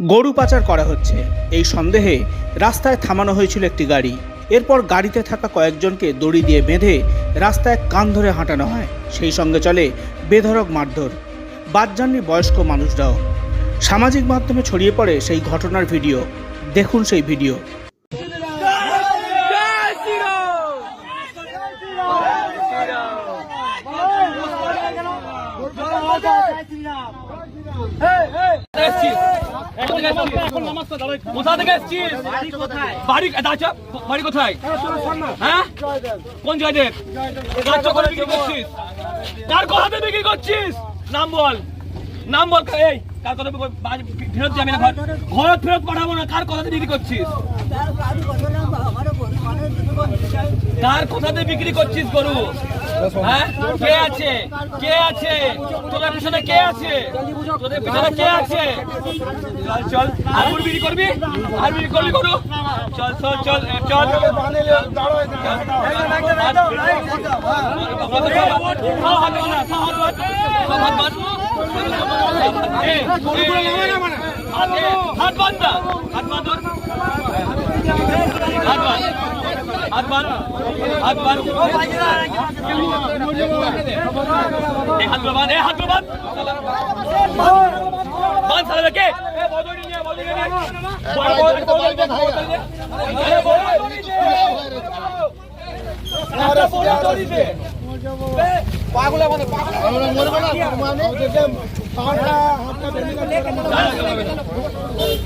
গরু পাচার করা হচ্ছে। এই সন্দেহে রাস্তায় থামানো হয়েছিল একটি গাড়ি। এরপর গাড়িতে থাকা কয়েকজনকে দড়ি দিয়ে বেঁধে রাস্তায় কান ধরে হাঁটানো হয়। সেই সঙ্গে চলে বেধরক মারধর। বাদ যাননি বয়স্ক মানুষরাও। সামাজিক মাধ্যমে ছড়িয়ে পড়ে সেই ঘটনার ভিডিও। দেখুন সেই ভিডিও। কোথা হ্যাঁ? কার ফেরত ফেরত পাঠাবো না, কার কথাতে বিক্রি করছিস? কার কথাতে বিক্রি করছিস গরু? হ্যাঁ কে আছে কে আছে তোদের পিছনে কে আছে তোদের পিছনে কে আছে চল চল আর বিক্রি করবি আর বিক্রি করবি গরু চল চল চল চল হাত বান্ধ হাত বান্ধ হাত বান্ধ হাত বান্ধ হাত বান্ধ এই হাতগুলো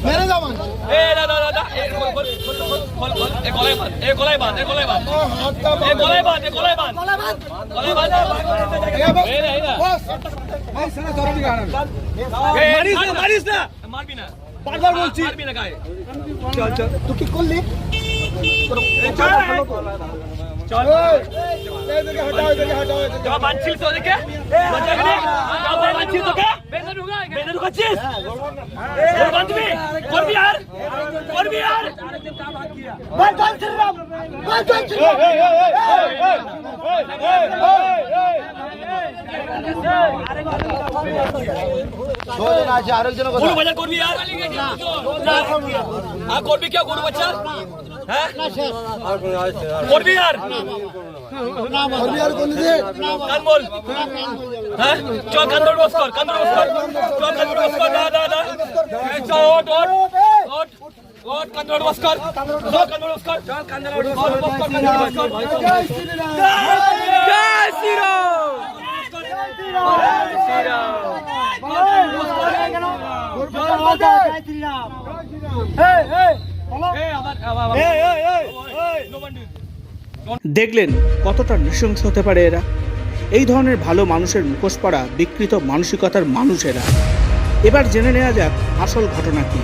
মেরে যাবেন এ দাদা দাদা এ খোল খোল খোল এ গলায় বাঁধ এ গলায় বাঁধ এ গলায় বাঁধ। এ গলায় বাঁধ এ গলায় বাঁধ। গলায় বাঁধ। এই না এই না। মারিস না মারিস না। মারবি না। বারবার বলছি। মারবি না গায়ে। তুই কি করলি? চল বাঁধছিস বাঁধছিস তোকে। বেঁধে ঢুকাচ্ছিস বাঁধবি করবি আর করবি আর বাল বাল ছিলাম বাল বাল ছিলাম আরেকজন করবি আর করবি কেউ গরু হ্যাঁ করবি আর করবি আর কোন দিকে কান বল হ্যাঁ? চল কান ধরে বস কর কান ধরে বস কর। চল কান ধরে বস কর দা দা দা চল ওট ওট ওট ওট কান ধরে বস কর। চল কান ধরে বস কর। চল কান ধরে বস কর। বস কর কান ধরে বস কর। জয় শ্রীরাম। জয় শ্রীরাম। জয় শ্রীরাম। দেখলেন কতটা নৃশংস হতে পারে এরা? এই ধরনের ভালো মানুষের মুখোশ পড়া বিকৃত মানসিকতার মানুষেরা এবার জেনে নেওয়া যাক আসল ঘটনা কি।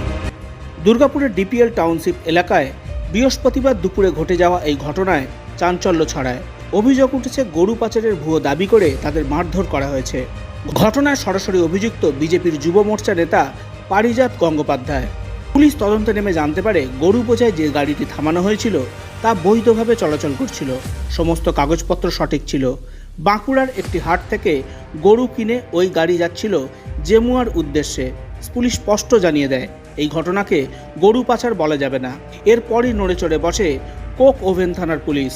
দুর্গাপুরের ডিপিএল টাউনশিপ এলাকায় বৃহস্পতিবার দুপুরে ঘটে যাওয়া এই ঘটনায় চাঞ্চল্য ছড়ায়। অভিযোগ উঠেছে গরু পাচারের ভুয়ো দাবি করে তাদের মারধর করা হয়েছে। ঘটনায় সরাসরি অভিযুক্ত বিজেপির যুব মোর্চা নেতা পারিজাত গঙ্গোপাধ্যায়। পুলিশ তদন্তে নেমে জানতে পারে গরু বোঝায় যে গাড়িটি থামানো হয়েছিল তা বৈধভাবে চলাচল করছিল। সমস্ত কাগজপত্র সঠিক ছিল। বাঁকুড়ার একটি হাট থেকে গরু কিনে ওই গাড়ি যাচ্ছিল জেমুয়ার উদ্দেশ্যে। পুলিশ স্পষ্ট জানিয়ে দেয়, এই ঘটনাকে গরু পাচার বলা যাবে না। এরপরই নড়ে চড়ে বসে কোক ওভেন থানার পুলিশ।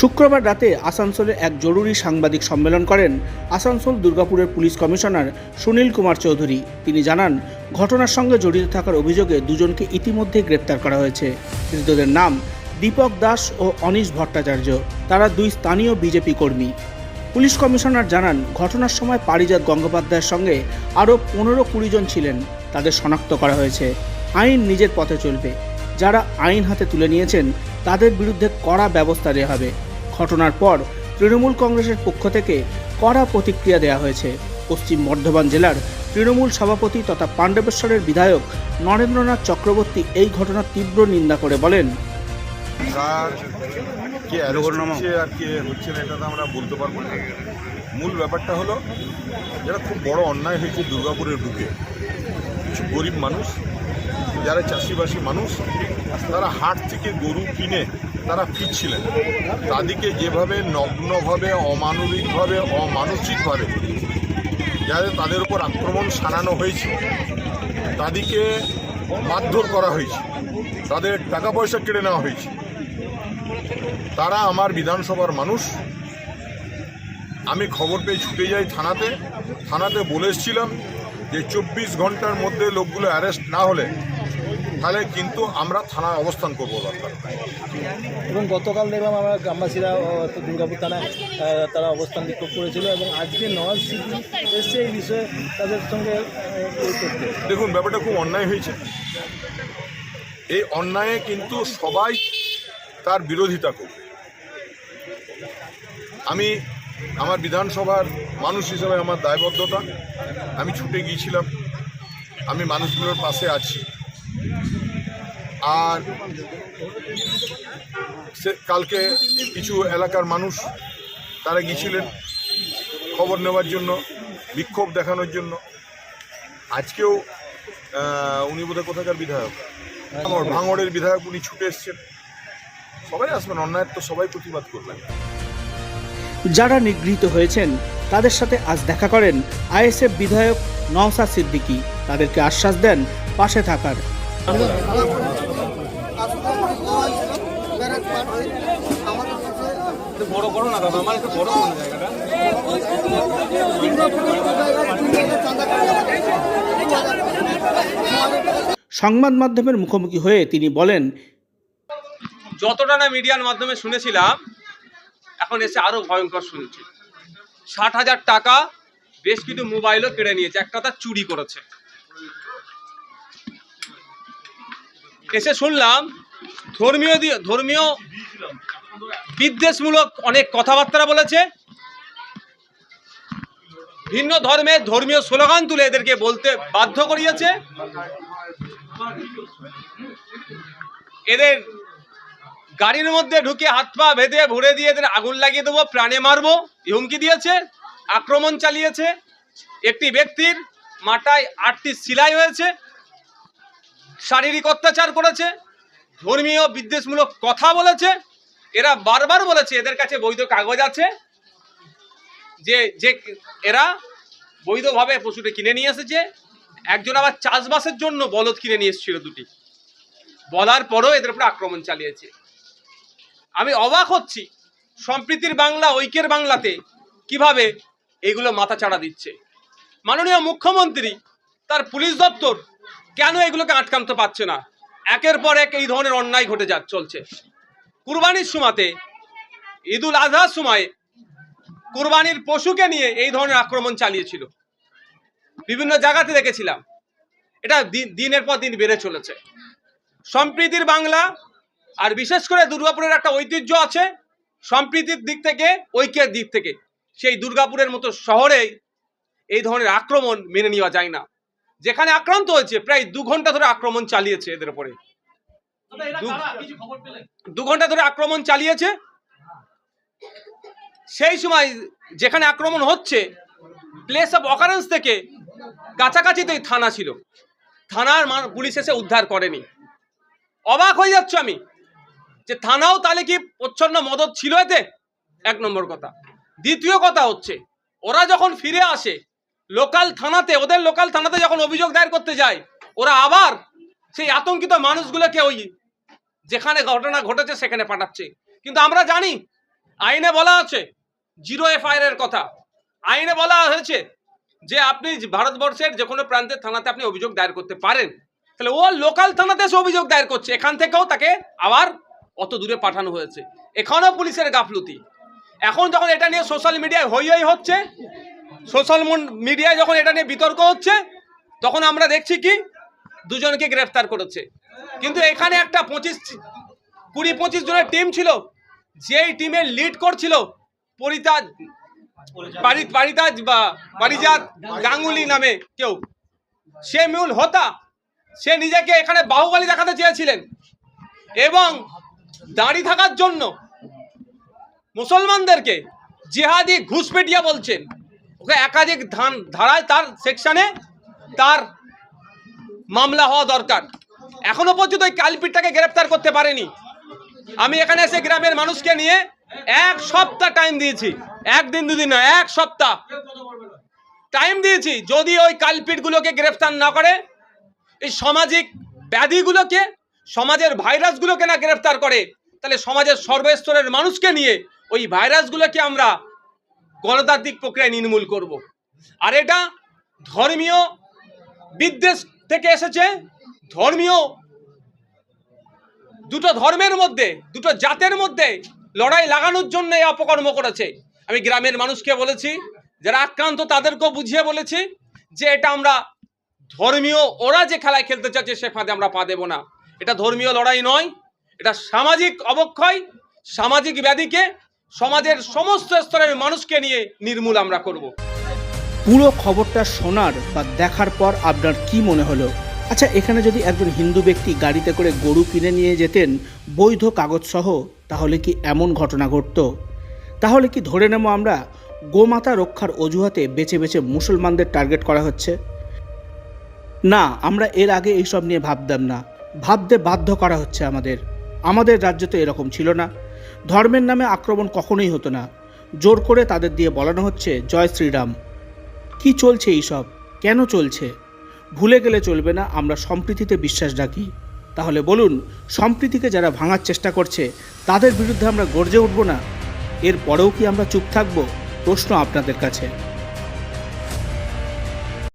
শুক্রবার রাতে আসানসোলে এক জরুরি সাংবাদিক সম্মেলন করেন আসানসোল দুর্গাপুরের পুলিশ কমিশনার সুনীল কুমার চৌধুরী। তিনি জানান, ঘটনার সঙ্গে জড়িত থাকার অভিযোগে দুজনকে ইতিমধ্যে গ্রেপ্তার করা হয়েছে। ধৃতদের নাম দীপক দাস ও অনিশ ভট্টাচার্য। তারা দুই স্থানীয় বিজেপি কর্মী। পুলিশ কমিশনার জানান, ঘটনার সময় পারিজাত গঙ্গোপাধ্যায়ের সঙ্গে আরও পনেরো কুড়ি জন ছিলেন। তাদের শনাক্ত করা হয়েছে। আইন নিজের পথে চলবে। যারা আইন হাতে তুলে নিয়েছেন তাদের বিরুদ্ধে কড়া ব্যবস্থা দেওয়া হবে। ঘটনার পর তৃণমূল কংগ্রেসের পক্ষ থেকে কড়া প্রতিক্রিয়া দেওয়া হয়েছে। পশ্চিম বর্ধমান জেলার তৃণমূল সভাপতি তথা পাণ্ডবেশ্বরের বিধায়ক নরেন্দ্রনাথ চক্রবর্তী এই ঘটনার তীব্র নিন্দা করে বলেন। কে অ্যারেস্ট হচ্ছে আর কে হচ্ছে না এটা তো আমরা বলতে পারব না। মূল ব্যাপারটা হলো যেটা খুব বড় অন্যায় হয়েছে দুর্গাপুরের বুকে কিছু গরিব মানুষ যারা চাষিবাসী মানুষ, তারা হাট থেকে গরু কিনে তারা ফিরছিলেন। তাদেরকে যেভাবে নগ্নভাবে, অমানবিকভাবে, অমানসিকভাবে যাদের তাদের উপর আক্রমণ সানানো হয়েছে, তাদেরকে মারধর করা হয়েছে, তাদের টাকা পয়সা কেড়ে নেওয়া হয়েছে। তারা আমার বিধানসভার মানুষ। আমি খবর পেয়ে ছুটে যাই থানাতে। থানাতে বলে এসেছিলাম যে চব্বিশ ঘণ্টার মধ্যে লোকগুলো অ্যারেস্ট না হলে তাহলে কিন্তু আমরা থানায় অবস্থান করব দরকার। এবং গতকাল দেখলাম আমরা গ্রামবাসীরা দুর্গাপুর থানায় তারা অবস্থান বিক্ষোভ করেছিল এবং আজকে নওয়াজ সিদ্দিক এসছে এই বিষয়ে তাদের সঙ্গে দেখুন ব্যাপারটা খুব অন্যায় হয়েছে। এই অন্যায়ে কিন্তু সবাই তার বিরোধিতা করবে। আমি আমার বিধানসভার মানুষ হিসেবে আমার দায়বদ্ধতা। আমি ছুটে গিয়েছিলাম। আমি মানুষগুলোর পাশে আছি। আর সে কালকে কিছু এলাকার মানুষ তারা গিয়েছিলেন খবর নেওয়ার জন্য, বিক্ষোভ দেখানোর জন্য। আজকেও উনি বোধহয় কোথাকার বিধায়ক? আমার ভাঙড়ের বিধায়ক উনি ছুটে এসছেন। সবাই আসবেন, অন্যায়ের তো সবাই প্রতিবাদ করবেন। যারা নিগৃহীত হয়েছেন, তাদের সাথে আজ দেখা করেন আইএসএফ বিধায়ক নওসা সিদ্দিকী। তাদেরকে আশ্বাস দেন পাশে থাকার বড় করো না আমার একটু সংবাদ মাধ্যমের মুখোমুখি হয়ে তিনি বলেন, যতটা না মিডিয়ার মাধ্যমে শুনেছিলাম, এখন এসে আরও ভয়ঙ্কর শুনছি। ষাট হাজার টাকা বেশ কিছু মোবাইলও কেড়ে নিয়েছে, একটা তার চুরি করেছে। এসে শুনলাম ধর্মীয় ধর্মীয় বিদ্বেষমূলক অনেক কথাবার্তা বলেছে। ভিন্ন ধর্মের ধর্মীয় স্লোগান তুলে এদেরকে বলতে বাধ্য করিয়েছে। এদের গাড়ির মধ্যে ঢুকে হাত পা বেঁধে ভরে দিয়ে এদের আগুন লাগিয়ে দেবো, প্রাণে মারবো হুমকি দিয়েছে, আক্রমণ চালিয়েছে। একটি ব্যক্তির মাথায় আটটি সিলাই হয়েছে। শারীরিক অত্যাচার করেছে, ধর্মীয় বিদ্বেষমূলক কথা বলেছে, এরা বারবার বলেছে এদের কাছে বৈধ কাগজ আছে, যে যে এরা বৈধভাবে পশুটি কিনে নিয়ে এসেছে, একজন আবার চাষবাসের জন্য বলদ কিনে নিয়ে এসেছিল দুটি। বলার পরও এদের উপরে আক্রমণ চালিয়েছে। আমি অবাক হচ্ছি, সম্প্রীতির বাংলা, ঐক্যের বাংলাতে কীভাবে এগুলো মাথা চাড়া দিচ্ছে। মাননীয় মুখ্যমন্ত্রী, তার পুলিশ দপ্তর কেন এগুলোকে আটকানতে পারছে না? একের পর এক এই ধরনের অন্যায় ঘটে যা, চলছে। কুরবানির সময়তে ঈদুল আজহার সময় কুরবানির পশুকে নিয়ে এই ধরনের আক্রমণ চালিয়েছিল। বিভিন্ন জায়গাতে দেখেছিলাম। এটা দিন- দিনের পর দিন বেড়ে চলেছে। সম্প্রীতির বাংলা আর বিশেষ করে দুর্গাপুরের একটা ঐতিহ্য আছে, সম্প্রীতির দিক থেকে, ঐক্যের দিক থেকে। সেই দুর্গাপুরের মতো শহরে এই ধরনের আক্রমণ মেনে নেওয়া যায় না। যেখানে আক্রান্ত হয়েছে প্রায় দু ঘণ্টা ধরে আক্রমণ চালিয়েছে এদের উপরে। দু- ঘণ্টা ধরে আক্রমণ চালিয়েছে। সেই সময় যেখানে আক্রমণ হচ্ছে প্লেস অফ অকারেন্স থেকে কাছাকাছিতেই থানা ছিল। থানার পুলিশ এসে উদ্ধার করেনি। অবাক হয়ে যাচ্ছ আমি যে থানাও তাহলে কি প্রচ্ছন্ন মদত ছিল এতে? এক নম্বর কথা। দ্বিতীয় কথা হচ্ছে ওরা যখন ফিরে আসে লোকাল থানাতে, ওদের লোকাল থানাতে যখন অভিযোগ দায়ের করতে যায়, ওরা আবার সেই আতঙ্কিত মানুষগুলোকে ওই যেখানে ঘটনা ঘটেছে সেখানে পাঠাচ্ছে। কিন্তু আমরা জানি, আইনে বলা আছে, জিরো এফআইআর এর কথা। আইনে বলা হয়েছে যে আপনি ভারতবর্ষের যে কোনো প্রান্তের থানাতে আপনি অভিযোগ দায়ের করতে পারেন। তাহলে ও লোকাল থানাতে সে অভিযোগ দায়ের করছে। এখান থেকেও তাকে আবার অত দূরে পাঠানো হয়েছে। এখানেও পুলিশের গাফলতি। এখন যখন এটা নিয়ে সোশ্যাল মিডিয়ায় হই হচ্ছে সোশ্যাল মিডিয়ায় যখন এটা নিয়ে বিতর্ক হচ্ছে, তখন আমরা দেখছি কি, দুজনকে গ্রেফতার করেছে। কিন্তু এখানে একটা পঁচিশ, কুড়ি, পঁচিশ জনের টিম ছিল, যেই টিমের লিড করছিল পরিতাজ, পারি- পারিতাজ বা পারিজাত গাঙ্গুলি নামে কেউ। সে মূল হোতা, সে নিজেকে এখানে বাহুবলী দেখাতে চেয়েছিলেন। এবং দাঁড়িয়ে থাকার জন্য মুসলমানদেরকে জিহাদি ঘুষপেটিয়া বলছেন। ওকে একাধিক ধান ধারায় তার সেকশনে তার মামলা হওয়া দরকার। এখনও পর্যন্ত ওই কালপিটটাকে গ্রেপ্তার করতে পারেনি। আমি এখানে এসে গ্রামের মানুষকে নিয়ে এক সপ্তাহ টাইম দিয়েছি। একদিন দুদিন না এক সপ্তাহ। টাইম দিয়েছি। যদি ওই কালপিটগুলোকে গ্রেফতার না করে, এই সামাজিক ব্যাধিগুলোকে, সমাজের ভাইরাসগুলোকে না গ্রেফতার করে, তাহলে সমাজের সর্বস্তরের মানুষকে নিয়ে ওই ভাইরাসগুলোকে আমরা গণতান্ত্রিক প্রক্রিয়ায় নির্মূল করব। আর এটা ধর্মীয় বিদ্বেষ থেকে এসেছে। ধর্মীয় দুটো ধর্মের মধ্যে, দুটো জাতের মধ্যে লড়াই লাগানোর জন্য এই অপকর্ম করেছে। আমি গ্রামের মানুষকে বলেছি, যারা আক্রান্ত তাদেরকেও বুঝিয়ে বলেছি যে এটা আমরা ধর্মীয়, ওরা যে খেলায় খেলতে চাচ্ছে সে ফাঁদে আমরা পা দেবো না। এটা ধর্মীয় লড়াই নয়, এটা সামাজিক অবক্ষয়, সামাজিক ব্যাধিকে সমাজের সমস্ত স্তরের মানুষকে নিয়ে নির্মূল আমরা করব। পুরো খবরটা শোনার বা দেখার পর আপনার কি মনে হলো? আচ্ছা এখানে যদি একজন হিন্দু ব্যক্তি গাড়িতে করে গরু কিনে নিয়ে যেতেন বৈধ কাগজ সহ তাহলে কি এমন ঘটনা ঘটতো? তাহলে কি ধরে নেব আমরা গোমাতা রক্ষার অজুহাতে বেছে বেছে মুসলমানদের টার্গেট করা হচ্ছে? না, আমরা এর আগে এইসব নিয়ে ভাবতাম না। ভাবতে বাধ্য করা হচ্ছে আমাদের। আমাদের রাজ্য তো এরকম ছিল না। ধর্মের নামে আক্রমণ কখনোই হতো না। জোর করে তাদের দিয়ে বলানো হচ্ছে, জয় শ্রীরাম। কি চলছে এইসব? কেন চলছে? ভুলে গেলে চলবে না, আমরা সম্প্রীতিতে বিশ্বাস রাখি। তাহলে বলুন, সম্প্রীতিকে যারা ভাঙার চেষ্টা করছে, তাদের বিরুদ্ধে আমরা গর্জে উঠব না? এর পরেও কি আমরা চুপ থাকব? প্রশ্ন আপনাদের কাছে।